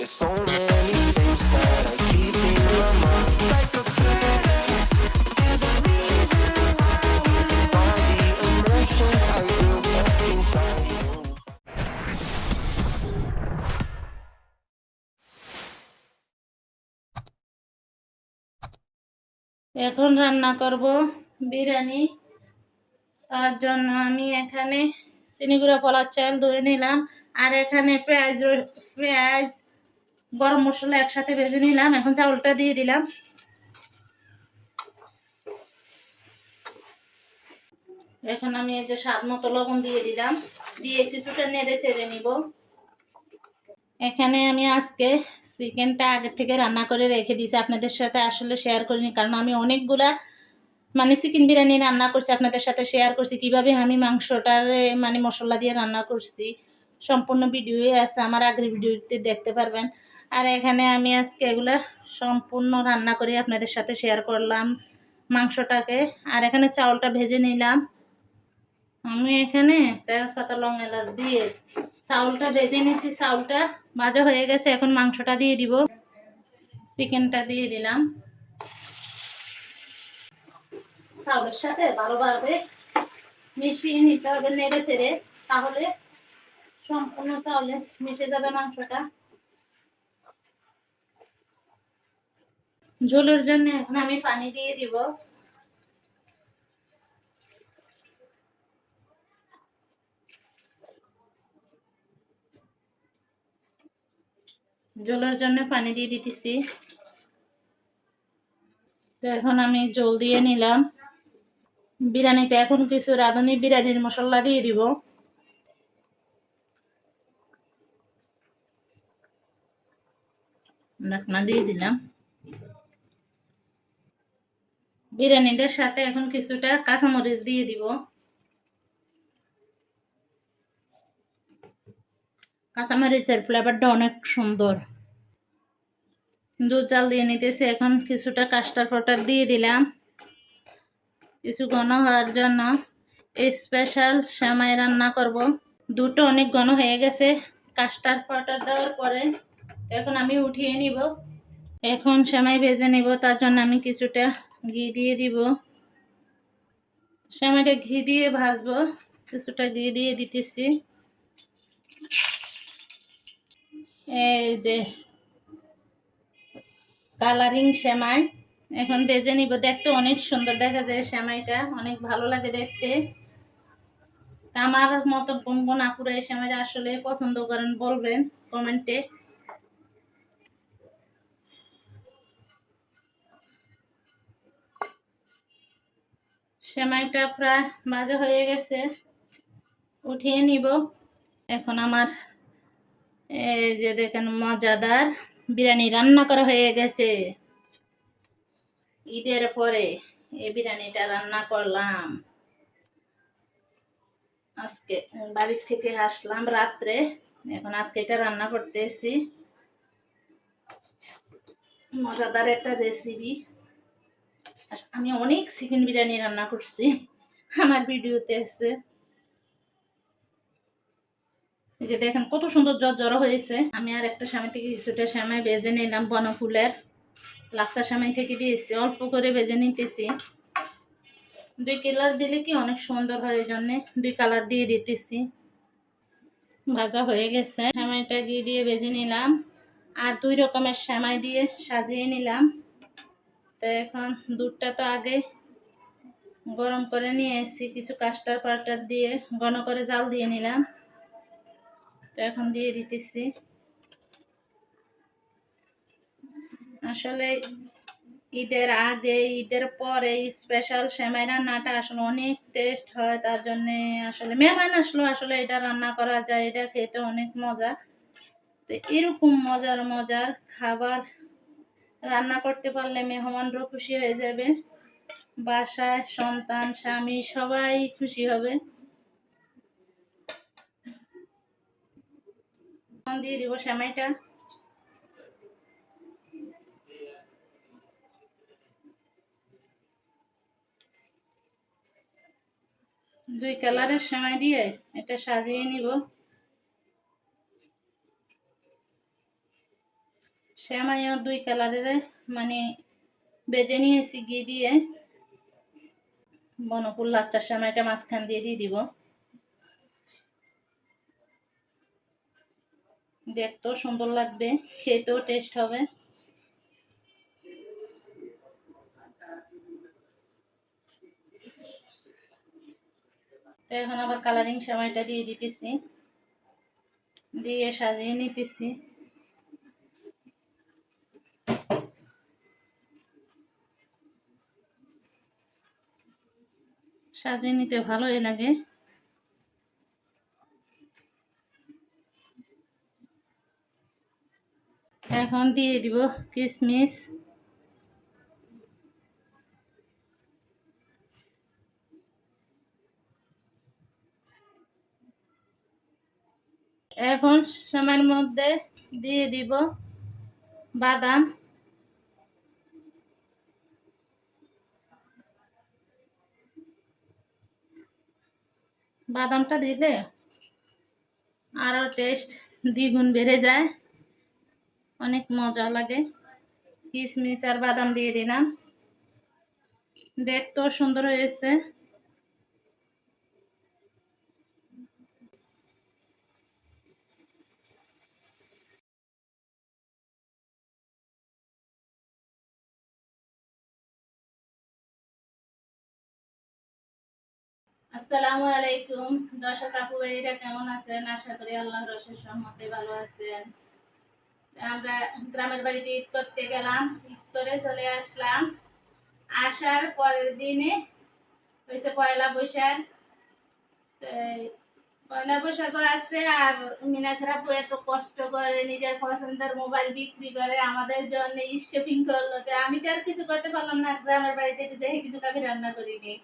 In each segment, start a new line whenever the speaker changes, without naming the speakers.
এখন রান্না করব বিরিয়ানি। তার জন্য আমি এখানে চিনিগুড়া পলার চাল ধুয়ে নিলাম। আর এখানে পেঁয়াজ পেঁয়াজ গরম মশলা একসাথে ভেজে নিলাম, এখন চাউলটা দিয়ে দিলাম। এখন আমি এই যে স্বাদ মতো লবণ দিয়ে দিলাম, দিয়ে কিছুটা নেড়ে চেড়ে নিব। এখানে আমি আজকে চিকেনটা আগে থেকে রান্না করে রেখে দিয়েছি, আপনাদের সাথে আসলে শেয়ার করিনি, কারণ আমি অনেকগুলা মানে চিকেন বিরিয়ানি রান্না করছি, আপনাদের সাথে শেয়ার করছি, কীভাবে আমি মাংসটার মানে মশলা দিয়ে রান্না করছি। সম্পূর্ণ ভিডিওই আছে, আমার আগের ভিডিওতে দেখতে পারবেন। আর এখানে আমি আজকে এগুলা সম্পূর্ণ রান্না করে আপনাদের সাথে শেয়ার করলাম মাংসটাকে। আর এখানে চাউলটা ভেজে নিলাম। আমি এখানে তেজপাতা, লং এলাচ দিয়ে চাউলটা ভেজে নিয়েছি। চাউলটা ভাজা হয়ে গেছে, এখন মাংসটা দিয়ে দিব। চিকেনটা দিয়ে দিলাম। চাউলের সাথে ভালোভাবে মিশিয়ে নিতে হবে নেড়ে চেড়ে, তাহলে সম্পূর্ণ চাউলে মিশে যাবে মাংসটা। ঝোলের জন্য এখন আমি পানি দিয়ে দিব। জলের জন্য পানি দিয়ে দিতেছি। তো এখন আমি জল দিয়ে নিলাম। বিরিয়ানিতে এখন কিছু রাঁধুনি বিরিয়ানির মশলা দিয়ে দিব। ঢাকনা দিয়ে দিলাম। বিরিয়ানিটার সাথে এখন কিছুটা কাঁচামরিচ দিয়ে দিব। কাঁচামরিচের ফ্লেভারটা অনেক সুন্দর। দুধ চাল দিয়ে নিতেছি, এখন কিছুটা কাস্টার পাউডার দিয়ে দিলাম। কিছু ঘন হওয়ার জন্য স্পেশাল সেমাই রান্না করব। দুটো অনেক ঘন হয়ে গেছে কাস্টার পাউডার দেওয়ার পরে এখন আমি উঠিয়ে নিব। এখন সেমাই ভেজে নিব, তার জন্য আমি কিছুটা ঘি দিয়ে দিব। সেমাইটা ঘি দিয়ে ভাজবো, কিছুটা ঘি দিয়ে দিতেছি। এই যে কালারিং সেমাই, এখন বেজে নিব। দেখতে অনেক সুন্দর দেখা যায় সেমাইটা, অনেক ভালো লাগে দেখতে। আমার মতো কোন কোন আপুরা এই সেমাইটা আসলে পছন্দ করেন বলবেন কমেন্টে। সেমাইটা প্রায় ভাজা হয়ে গেছে। উঠিয়ে নিব। এখন আমার এই যে দেখেন মজাদার বিরিয়ানি রান্না করা হয়ে গেছে। ঈদের পরে এই বিরিয়ানিটা রান্না করলাম। আজকে বাড়ির থেকে আসলাম রাত্রে। এখন আজকে এটা রান্না করতেছি। মজাদার একটা রেসিপি আমি অনেক চিকেন বিরিয়ানি রান্না করছি। আমার ভিডিওতে আছে। এই যে দেখেন, কত সুন্দর জ্বর জ্বর হয়েছে। আমি আর একটা সামনে থেকে কিছুটা সামাই বেজে নিলাম, বনফুলের। লাচ্চা সামাই থেকে দিয়েছি, অল্প করে বেজে নিতেছি। দুই কালার দিলে কি অনেক সুন্দর হয় জন্যে দুই কালার দিয়ে দিতেছি। ভাজা হয়ে গেছে। সামাইটা গিয়ে দিয়ে বেজে নিলাম। আর দুই রকমের সামাই দিয়ে সাজিয়ে নিলাম। তো এখন দুধটা তো আগে গরম করে নিয়ে এসেছি, কিছু কাস্টার পাউডার দিয়ে ঘন করে জাল দিয়ে নিলাম। তো এখন দিয়ে দিতেছি। আসলে ঈদের আগে, ঈদের পরে স্পেশাল সেমাই রান্নাটা আসলে অনেক টেস্ট হয়, তার জন্যে আসলে মেহমান আসলো, আসলে এটা রান্না করা যায়, এটা খেতে অনেক মজা। তো এরকম মজার মজার খাবার রান্না করতে পারলে মেহমানরাও খুশি হয়ে যাবে। বাসায় সন্তান, স্বামী সবাই খুশি হবে। দিয়ে দিব সেমাইটা। দুই কালারের সেমাই দিয়ে এটা সাজিয়ে নিব। শ্যামাইও দুই কালারের মানে বেজে নিয়েছি ঘি দিয়ে। বনফুল লাচ্চার শ্যামাইটা মাঝখান দিয়ে দিয়ে দিব। দেখতেও সুন্দর লাগবে, খেতেও টেস্ট হবে। এখন আবার কালারিং সময়টা দিয়ে দিতেছি। দিয়ে সাজিয়ে নিতেছি। সাজিয়ে নিতে ভালোই লাগে। এখন দিয়ে দিব কিশমিশ এখন সময়ের মধ্যে দিয়ে দিব বাদাম। বাদামটা দিলে আরও টেস্ট দ্বিগুণ বেড়ে যায়। অনেক মজা লাগে। কিশমিশ আর বাদাম দিয়ে দিলাম। দেখতেও সুন্দর হয়েছে। আসসালামু আলাইকুম। দর্শক আপু ভাইরা কেমন আছেন? আশা করি আল্লাহ রসের সম্মতে ভালো আছেন। আমরা গ্রামের বাড়িতে ঈদ করতে গেলাম, ঈদ করে চলে আসলাম। আসার পরের দিনে হয়েছে পয়লা বৈশাখ। তো পয়লা বৈশাখও আছে আর মিনাসেরা আপু এত কষ্ট করে নিজের পছন্দের মোবাইল বিক্রি করে আমাদের জন্য শপিং করল। তো আমি তো আর কিছু করতে পারলাম না, গ্রামের বাড়িতে যাই, কিন্তু আমি রান্না করিনি।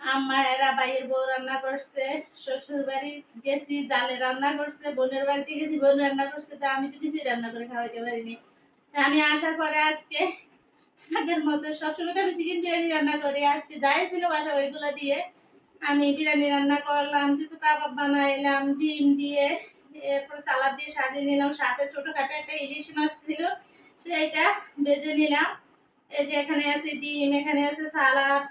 আম্মা, এরা বাইয়ের বউ রান্না করছে শ্বশুর বাড়ি গেছি, জালে রান্না করছে, বোনের বাড়িতে গেছি, বোন রান্না করছে, তা আমি তো কিছুই রান্না করে খাওয়াইতে পারিনি। তা আমি আসার পরে আজকে, আগের মতো সবসময় তো আমি চিকেন বিরিয়ানি রান্না করি, আজকে যাই ছিল বাসা ওইগুলো দিয়ে আমি বিরিয়ানি রান্না করলাম, কিছু কাবাব বানাইলাম, ডিম দিয়ে, এরপর সালাদ দিয়ে সাজিয়ে নিলাম, সাথে ছোটোখাটো একটা ইলিশ মাছ ছিল, সেইটা বেজে নিলাম। এই যে এখানে আছে ডিম, এখানে আছে সালাদ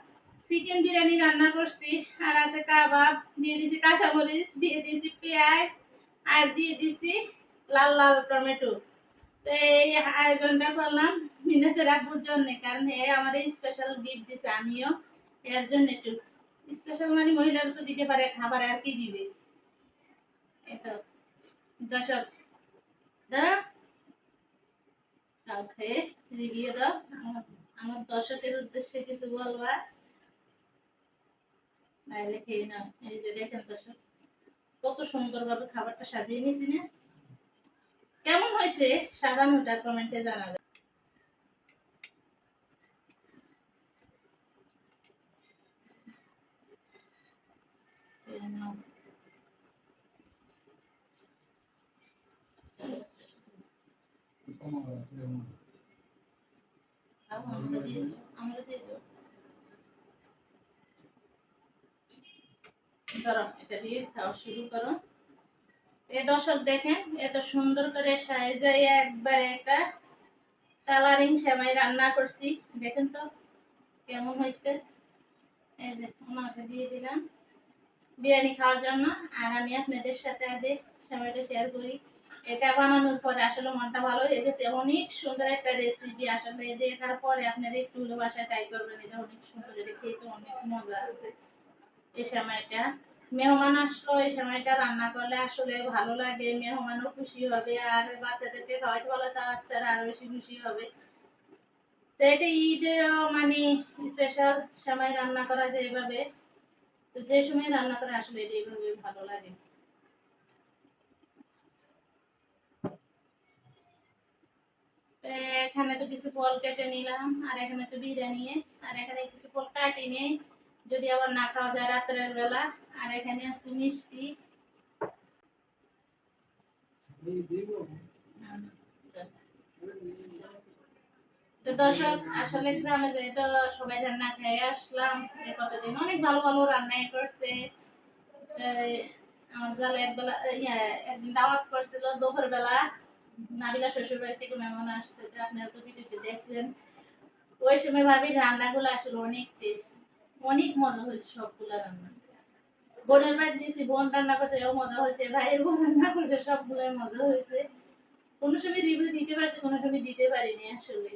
চিকেন বিরিয়ানি রান্না করছি। আর আছে কাবাব, দিয়ে দিছি কাঁচামরিচ, দিয়ে দিছি পেঁয়াজ, আর দিয়ে দিছি লাল লাল টমেটো। তো এই আয়োজনটা করলাম মিনাসের আব্বুর জন্য, কারণ হে আমার স্পেশাল গিফট দিছে আমিও। এর জন্য একটু স্পেশাল মানে মহিলারা তো দিতে পারে, খাবার আর কি দিবে? এই তো দর্শক দাঁড়া রিভিউ দাও। আমার আমার দর্শকের উদ্দেশ্যে কিছু বলবা নাইলে খেয়ে নাও। এই যে দেখেন দর্শক কত সুন্দরভাবে খাবারটা সাজিয়ে নিয়েছি না? কেমন হয়েছে? সাজানোটা কমেন্টে জানাবে নাও। খাও, আমরা দিয়ে দেবো, আমরা দিয়ে দেবো। ধরো, এটা দিয়ে খাওয়া শুরু করো। এই দর্শক দেখেন, এত সুন্দর করে সাজাই একবারে একটা কালারিং সেমাই রান্না করছি। দেখেন তো কেমন হয়েছে। এই যে, ওনাকে দিয়ে দিলাম বিরিয়ানি খাওয়ার জন্য। আর আমি আপনাদের সাথে আগে সেমাইটা শেয়ার করি। এটা বানানোর পরে আসলে মনটা ভালো হয়ে গেছে। অনেক সুন্দর একটা রেসিপি আসলে দেখার পরে আপনারা একটু হলো বাসায় ট্রাই করবেন। এটা অনেক সুন্দর, এটা খেতে অনেক মজা আছে। এই সময়টা মেহমান আসলো, এই সময়টা রান্না করলে আসলে ভালো লাগে, মেহমানও খুশি হবে আর বাচ্চাদেরকে খাওয়াইতে পারলে তার বাচ্চারা আরও বেশি খুশি হবে। তো এটা ঈদে মানে স্পেশাল সময় রান্না করা যায় এভাবে। তো যে সময় রান্না করে আসলে এটা এইভাবে ভালো লাগে। এখানে তো কিছু ফল কেটে নিলাম, আর এখানে তো বিরিয়ানি, আর এখানে কিছু ফল কাটি নেই যদি আবার না খাওয়া যায় রাত্রের বেলা, আর এখানে আছে মিষ্টি। দর্শক, আসলে গ্রামে যাই তো সবাই রান্না খেয়ে আসলাম কতদিন? অনেক ভালো ভালো রান্নাই করছে। আমার জালে একবেলা একদিন দাওয়াত করছিল দুপুর বেলা নাবিলা শ্বশুর বাড়ি থেকে মেহমান আসছে আপনারা তো ভিডিওতে দেখছেন। ওই সময় ভাবি রান্নাগুলো আসলে অনেক টেস্ট অনেক মজা হয়েছে সবগুলো রান্না। বোনের বাড়ি দিয়েছি বোন রান্না করছে, এও মজা হয়েছে, ভাইয়ের বোন রান্না করছে, সবগুলোই মজা হয়েছে। কোনো সময় রিভিউ দিতে পারছি, কোনো সময় দিতে পারিনি আসলে।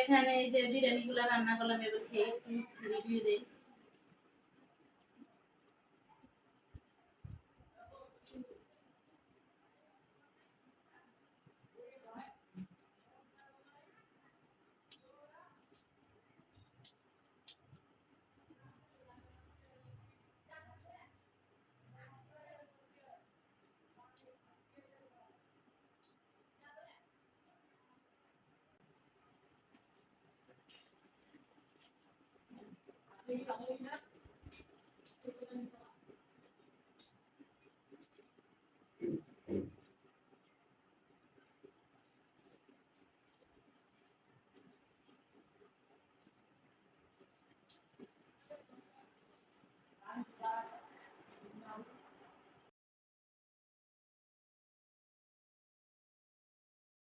এখানে যে বিরিয়ানিগুলো রান্না করলাম, এবার খেয়ে রিভিউ দিই। Thank you.